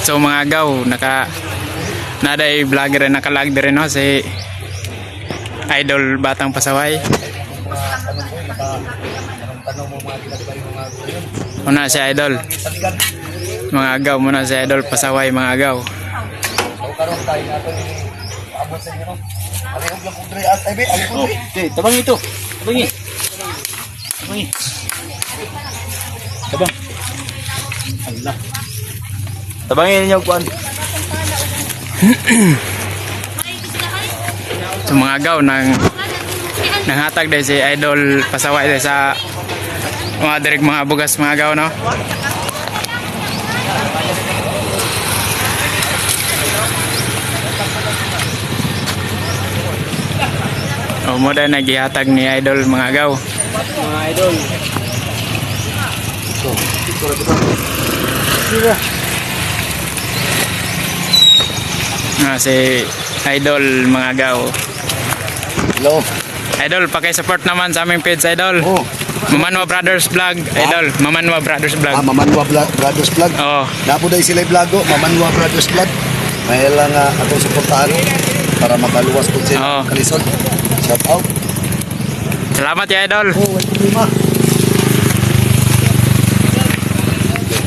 So mga agaw, naka naday vlogger rin nakalag din rin no si Idol Batang Pasaway. Una si Idol. Mga agaw muna si Idol Pasaway mga agaw. So karon tayo nato ni sa inyo. no? Alihog lang at ay be. Okay, tabang ito. Tabangi. Tabangi. Tabang. Allah. Tabangin niyo kuan. So mga agaw nang nanghatag din si Idol Pasaway din sa mga direk mga bugas mga agaw no. O mo na nagihatag ni Idol mga agaw. Mga idol. Nga si Idol mga agaw. Hello. Idol, paki-support naman sa aming page Idol. Oh. Mamanwa Brothers Vlog, Idol. Mamanwa Brothers Ah, Vlog. Mamanwa Bla- Brothers Vlog. Oo. Napo dahil sila vlogo, Mamanwa Brothers Vlog. May lang uh, atong suportahan para makaluwas po sila kalisod. Shout out. Salamat ya Idol. Oh, lima.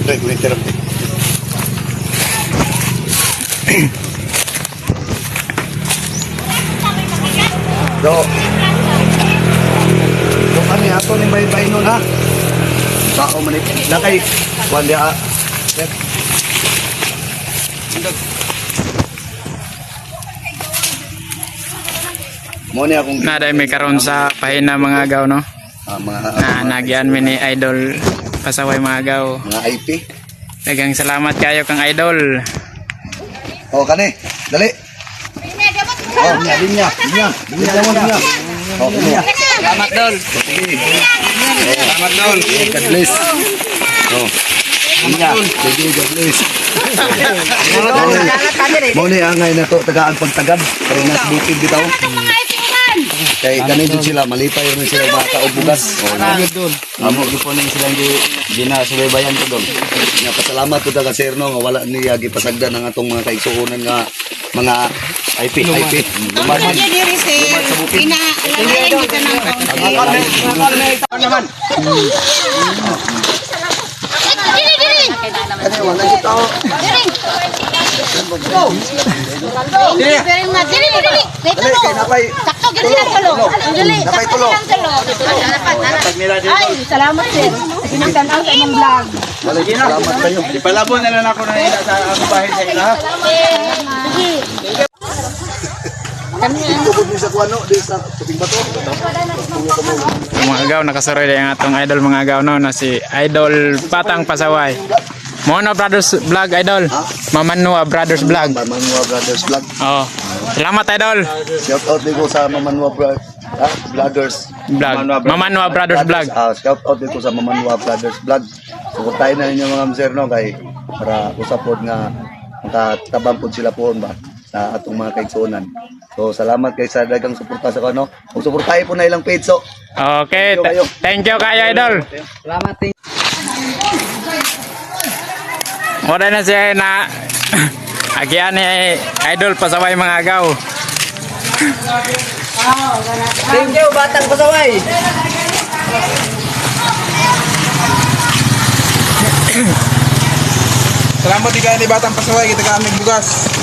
Break, Do. Do kami ato ni may bay nun ha. Sao man ni nakay kuan dia. Set. Mo ni akong Naday may karon sa pahina mga agaw no. Ah, mga Na nagyan mi ni Idol Pasaway mga agaw. mga IP. Dagang salamat kayo kang Idol. Oh, kani. Dali. Oh, linya, linya, linya. Oh, linya. Salamat Dol. Selamat Dol. God bless. Oh. Linya. Sige, God bless. Mo ni angay na to tagaan pagtagad. Pero nas bukid bitaw. Kay kanin din sila malipay rin sila baka o bugas. Oh. Amo gyud po ning silang di di na subaybayan ko doon. nga pasalamat ko ta sir no nga wala niya gipasagdan ang atong mga kaigsuonan nga mga IP IP. Ano dyan yung receipt? Inaalalayan kita ng kaunti. Dili, dili! Dili! Dili. Dili, tulo! Sakto, ganun lang tulo. Dili, sakto lang tulo. Ay, salamat din. Sinagdanaw sa imong vlog. Salamat kayo. Ipalabo na lang ako na sa ako bahay sa ila. Tugod puting bato. Mga agaw nakasuroy din ang atong Idol mga agaw no na si Idol Patang Pasaway. Mono Brothers Vlog Idol. Mamanwa Brothers Vlog. Mamanwa Brothers Vlog. Oh. Salamat Idol. Shout out din ko sa Mamanwa Bro- ah, Vloggers. Vlog. Mamanwa Brothers Vlog. Ah, shout out din ko sa Mamanwa Brothers Vlog. Suportahin na ninyo mga sir no kay para usapod nga makatabang pod sila po ba sa atong mga kaigsuonan. So salamat kay sa dagang suporta sa kano. Kung suportahin po na ilang page so. Okay. Thank you kayo. Thank you kayo Idol. Salamat ting. Wala na siya na Agian ni Idol Pasaway mga agaw. Thank you batang pasaway. Salamat di ni Batang Pasaway kita kami bugas.